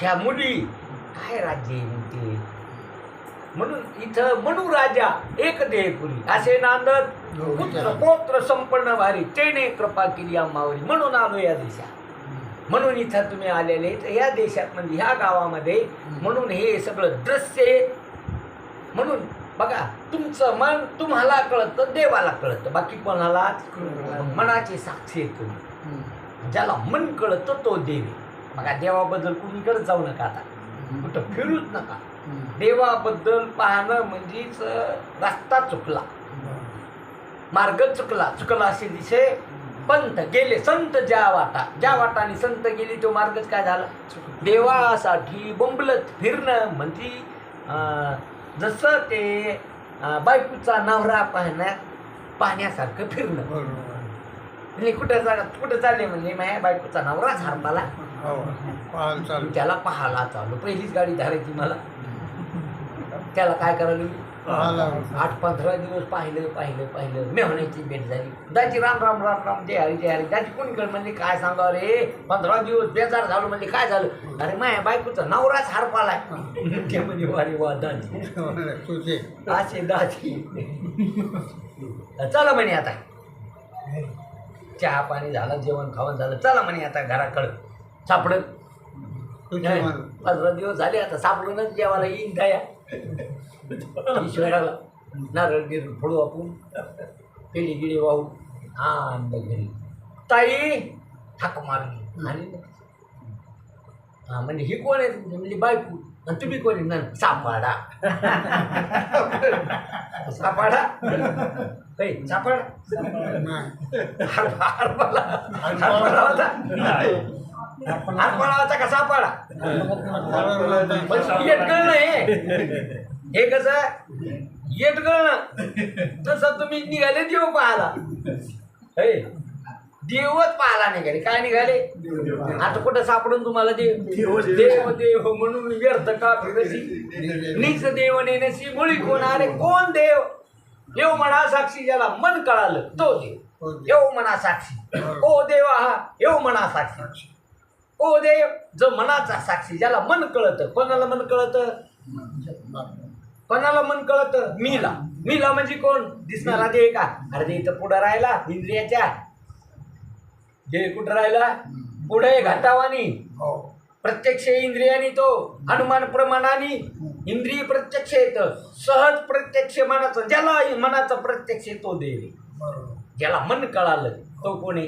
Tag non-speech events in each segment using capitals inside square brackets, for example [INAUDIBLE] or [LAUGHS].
ह्या मुली काय राज्य म्हणते म्हणून इथं म्हणू राजा एक देहपुरी असे नांदत पुत्र पोत्र संपन्न भारी तेने कृपा केली आम्हावरी म्हणून आलो या देशात. म्हणून इथं तुम्ही आलेले. तर या देशात म्हणजे ह्या गावामध्ये म्हणून हे सगळं दृश्य आहे. म्हणून बघा तुमचं मन तुम्हाला कळतं देवाला कळतं. बाकी कोणाला मनाची साक्षी तुम्ही. ज्याला मन कळतं तो देव. बघा देवाबद्दल कुणीकडे जाऊ नका आता. कुठं फिरूच नका. देवाबद्दल पाहणं म्हणजेच रस्ता चुकला. मार्ग चुकला. चुकला असे दिसे पंथ गेले. संत ज्या वाटा ज्या वाटाने संत गेली तो मार्गच काय झाला? देवासाठी बोंबलत फिरणं म्हणजे जसं ते बायकोचा नवरा पाहण्या पाहण्यासारखं फिरणं. म्हणजे कुठं जा कुठं चालले म्हणजे माझ्या बायकोचा नवराच हरपाला चालू त्याला पाहाला चालू. पहिलीच गाडी धरायची मला. त्याला काय करायला पाहायला. आठ पंधरा दिवस पाहिलं पाहिलं पाहिलं. मेहण्याची भेट झाली. दाची राम राम राम राम. जय हरी जय हरी. दाची कोणी कळ म्हणजे काय सांगा रे? पंधरा दिवस बेजार झालो म्हणजे काय झालं? अरे माया बायकोचा नवराच हरपालाय. ते म्हणजे वारे वा दाजी. तुझे असे दाजी. चला म्हणे आता. चहा पाणी झालं जेवण खावण झालं. चला म्हणे आता घराकडं. सापडत. पंधरा दिवस झाले आता सापडूनच जेवायला येईन दया ईश्वराला. नारळ गिर फोडू आपण. पेली गिडी वाहू. हा अंड घरी ताई थाक मारली आणि हा म्हणजे ही कोण आहे तुमची? म्हणजे बायको. आणि तुम्ही कोण आहे? ना सापाडा. सापाडा? ऐ, सापाडा? हरपा- हरपाला हरपाला होता. हरपाला होता का सापाडा पण येटगळ नाही. हे कसं? येटगळ तसं तुम्ही निघाले देव पाहाला देवच पाहाला निघाले. काय निघाले? आता कुठं सापडून तुम्हाला देव? देव देव म्हणून व्यर्थ का फिरसी नीच देव नेण्याची मुळी कोण अरे कोण देव? देव म्हणा साक्षी ज्याला मन कळालं तो देव. येऊ म्हणा साक्षी. ओ देवा हा येऊ म्हणा साक्षी. ओ देव जो मनाचा साक्षी ज्याला मन कळतं. कोणाला मन कळतं? कोणाला मन कळतं? मीला. मीला म्हणजे कोण? दिसणारा देह का? अरे इथं पुढं राहिला इंद्रियाच्या. देह कुठं राहिला? पुढे घाटावानी प्रत्यक्ष इंद्रियानी तो अनुमान प्रमाणाने. इंद्रिय प्रत्यक्ष येतं. सहज प्रत्यक्ष मनाचं ज्याला मनाचं प्रत्यक्ष तो देव. ज्याला मन कळालं तो कोणी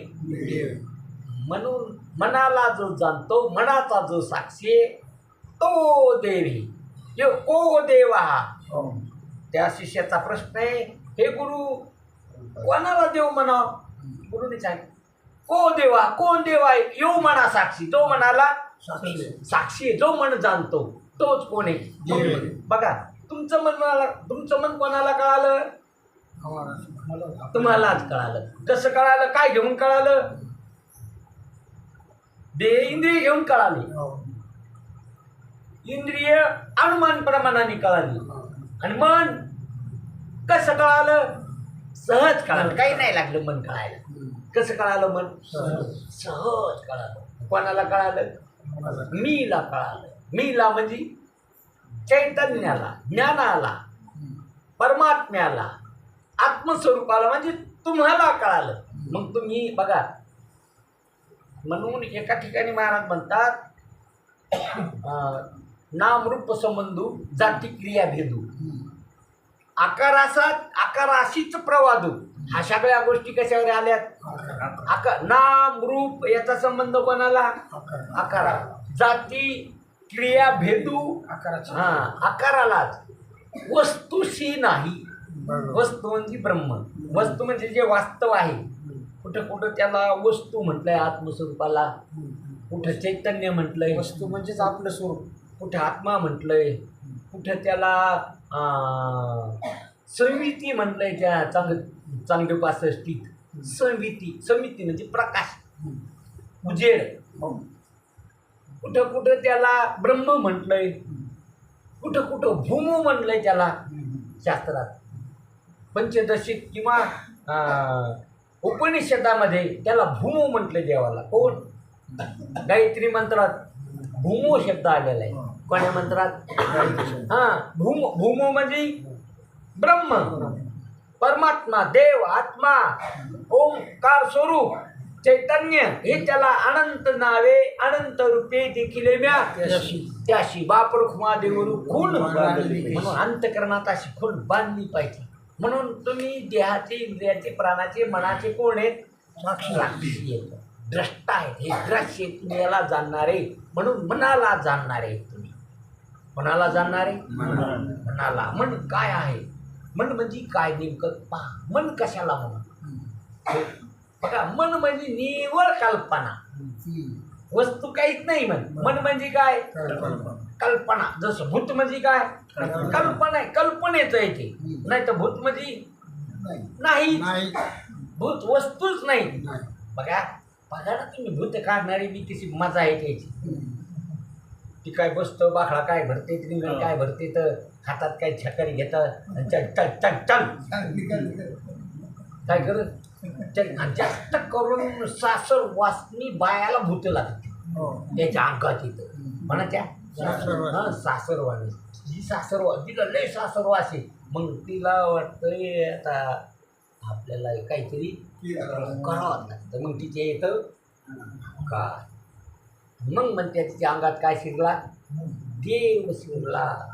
म्हणून मनाला जो जाणतो मनाचा जो साक्षी आहे, तो देवी. जो को देवा? हा. त्या शिष्याचा प्रश्न आहे हे गुरु कोणाला देव म्हणा गुरुने सांग को देवा कोण देव आहे? येऊ म्हणा साक्षी तो म्हणाला साक्षी. जो मन जाणतो तोच कोण आहे. बघा तुमचं मन मला तुमचं मन कोणाला कळालं? तुम्हालाच कळालं. कसं कळालं? काय घेऊन कळालं? देह इंद्रिय घेऊन कळाली. इंद्रिय अनुमान प्रमाणाने कळाली. आणि मन कसं कळालं? सहज कळालं. काही नाही लागलं मन कळायला. कसं कळालं मन? सहज कळालं. कोणाला कळालं? मीला कळालं. मीला म्हणजे चैतन्याला ज्ञानाला परमात्म्याला आत्मस्वरूपाला म्हणजे तुम्हाला कळालं. मग तुम्ही बघा म्हणून एका ठिकाणी महाराज म्हणतात अं, नाम रूप संबंधू जाती क्रिया भेदू. आकारासात आकाराशीच प्रवादू. ह्या सगळ्या गोष्टी कशावर आल्यात? आकार नाम रूप याचा संबंध कोणाला? आकारा जाती क्रिया भेदू हा आकारालाच. वस्तूशी नाही. वस्तू म्हणजे ब्रह्म. वस्तू म्हणजे जे वास्तव आहे. कुठं कुठं त्याला वस्तू म्हटलंय आत्मस्वरूपाला. कुठं चैतन्य म्हटलंय. वस्तू म्हणजेच आपलं स्वरूप. कुठं आत्मा म्हटलंय. कुठं त्याला अं, संविती म्हटलंय त्या चांग चांगल्या पासष्टीत. संविती समिती म्हणजे प्रकाश. उजेड. कुठं कुठं त्याला ब्रह्म म्हटलंय. कुठं कुठं भूमू म्हटलंय त्याला. शास्त्रात. पंचदशिक किंवा उपनिषदामध्ये त्याला भूमू म्हटलं देवाला. कोण? गायत्री मंत्रात भूमो शब्द आलेला आहे. कोण्या मंत्रात? हा भूम भूमो म्हणजे ब्रह्म. परमात्मा देव आत्मा ओंकार स्वरूप चैतन्य हे त्याला अनंत नावे अनंत रूपे देखील त्याशी. त्याशी बापरुख महादेवरू खून म्हणून अंतकरणात अशी खून बांधली पाहिजे. म्हणून तुम्ही देहाचे इंद्रियाचे प्राणाचे मनाचे कोण आहेत? साक्षी. आहेत द्रष्टा आहेत. हे द्रश्य तुम्ही याला जाणणारे. म्हणून मनाला जाणणारे तुम्ही. मनाला जाणणारे? मनाला. मन काय आहे? मन म्हणजे काय नेमकं? पहा. मन कशाला म्हणून बघा मन म्हणजे निवळ कल्पना. वस्तू काहीच नाही मन मन म्हणजे काय? कल्पना. जसं भूत म्हणजे काय? कल्पना आहे कल्पनेचं आहे ते. नाही तर भूत म्हणजे नाही. नाही भूत वस्तूच नाही. बघा बघा ना तुम्ही भूत काढणारी बी कशी मजा आहे त्याची. ती काय बसतं बाखळा काय भरते त्रिंगण काय भरते तर हातात काय छकरी घेतं चल चल चल चल. काय करत आणि जास्त करून सासर वासनी बायाला भूत लागते. हो. त्याच्या अंगात येतं. म्हणाच्या सासरवास. हा सासरवाणी. सासरवा तिला लय सासरवास आहे. मग तिला वाटतंय आता आपल्याला काहीतरी करावं लागतं. मग तिच्या येतं. काय मग म्हणते तिच्या अंगात काय शिरला? देव शिरला.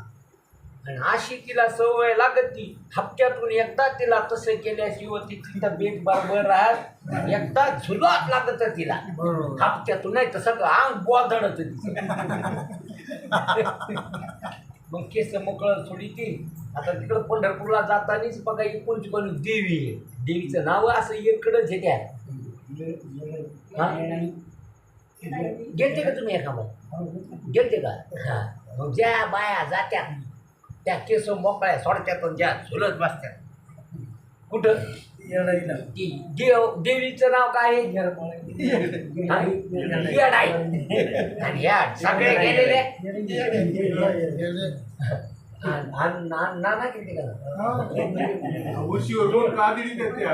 आणि अशी तिला सवय लागत ती. हप्त्यातून एकदा तिला तसं केल्याशिवाय ती तिथं बेट बरोबर राहत. एकदा झुलात लागत तिला. हप्त्यातून नाही तर सगळं अंग गोधडत [LAUGHS] मग केस मोकळं सोडी ती आता तिकडं पंढरपूरला जातानीच बघा एक कोणची कोणी देवी आहे. देवीचं नाव असं इकडंच आहे त्या. गेलते का तुम्ही एखादं गेलते का? हा. मग ज्या बाया जात्यात त्या केस मोकळ्या सोडत्यात पण ज्या झुलत बसत्यात. कुठं? ती देव देवीचं नाव काय आहे? हा? येडाई. आणि या सगळे गेलेले. गेले. आणि- आणि ना- नाना किती का उशीवर दोन कादिरी देत्या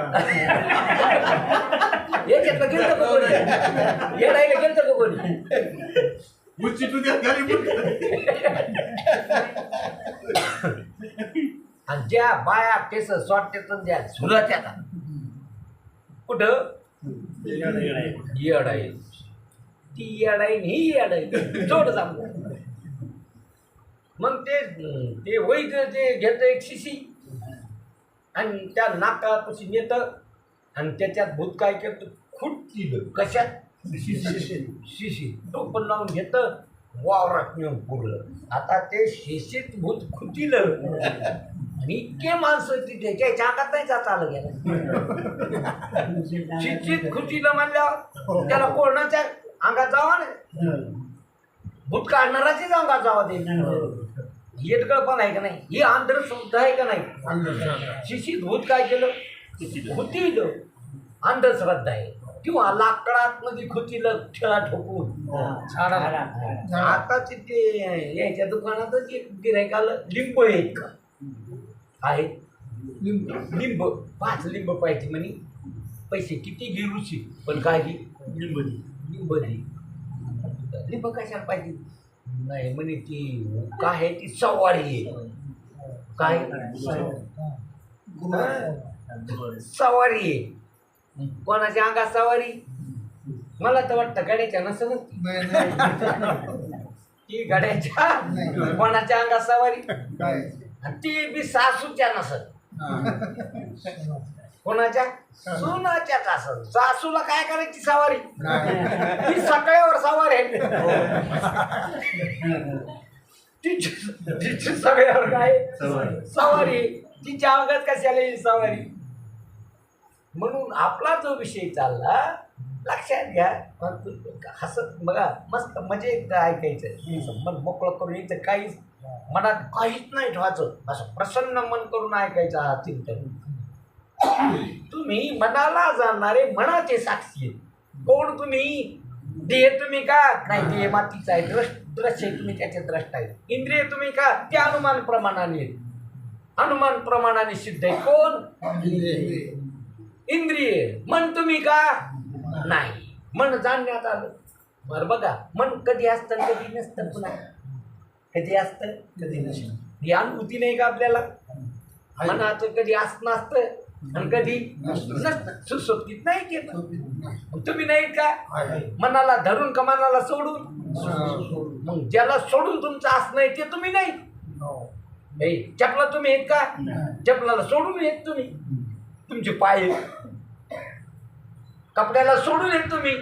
याच्यातलं गेलं का कोणी? येडाईला गेलं का कोणी? उची तू द्या घरी ज्या बाया केस सोडतात ज्या झुलत येतात कुठं? येडाई. ती येडाई ही येडाई. जोड जाऊ. मग ते ते वैद्य ते घेतं एक शिशी. आणि त्या नाकापाशी नेतं. आणि त्याच्यात भूत काय करतं खुटतील कशात? शिशी. तो पण लावून घेतं. वावरात नेऊन पुरलं. आता ते शिशीत भूत खुटीलं. आणि इतके माणसं तिथे त्याच्या अंगात नाही जात आलं गेलं. [LAUGHS] शिक्षित खुटीलं म्हणल्यावर त्याला कोणाच्या अंगात जावा ना भूत काढणाराचीच अंगात जावा ते. येतगळ पण आहे का नाही? ही अंधश्रद्धा आहे का नाही? अंधश्रद्धा. शिशीत भूत काय केलं? खुटील अंधश्रद्धा आहे. किंवा लाकडात मध्ये खुटीलं खेळा ठोकून. आताच ते याच्या दुकानातच एक गिरायक आलं. लिंब आहेत का आहेत लिंब पाच लिंब पाहिजे म्हणे. पैसे किती घे रुची पण काय घे? लिंब दे लिंब दे लिंब कशाला पाहिजे? नाही म्हणे ती काय आहे? ती सवारी आहे. काय? सवारी आहे. कोणाच्या अंगात सवारी? मला तर वाटतं गाड्याच्या नसलच ती. गाड्याच्या कोणाच्या अंगात सवारी? आणि ती बी सासूच्या नसत. हा. कोणाच्या? सुनाच्याच असत सासूला काय करायची सवारी. ती सगळ्यावर सवार आहे. तिची तिची सगळ्यावर काय? सवारी. तिच्या अंगात कशाला येईल सवारी? म्हणून आपला जो विषय चालला लक्षात घ्या. हसत बघा. मस्त मजेत ऐकायचं. मन मोकळं करून यायचं. काहीच मनात काहीच नाही ठेवायचं. असं प्रसन्न मन करून ऐकायचं हा चिंतन तुम्ही मनाला जाणणारे मनाचे साक्षी. कोण तुम्ही? देह तुम्ही का? नाही देह मातीचा आहे. द्रष्ट दृश्य तुम्ही त्याचे द्रष्ट आहे. इंद्रिय तुम्ही का? ते अनुमान प्रमाणाने. अनुमान प्रमाणाने सिद्ध आहे. कोण? इंद्रिय. मन तुम्ही का? नाही. मन जाणण्यात आलं. बरं बघा. मन कधी असतं कधी नसतं पुन्हा. कधी असतं कधी नसेल ही अनुभूती नाही का आपल्याला? मनाचं कधी असणं असतं आणि कधी नसतं. सुसुप्तीत नाही केलं तुम्ही नाही का. मनाला धरून का मनाला सोडून. मग ज्याला सोडून तुमचं असणं आहे ते तुम्ही नाही. हो. चपला तुम्ही येत का. चपलाला सोडून येत तुम्ही. तुमचे पाय कपड्याला सोडून येत तुम्ही.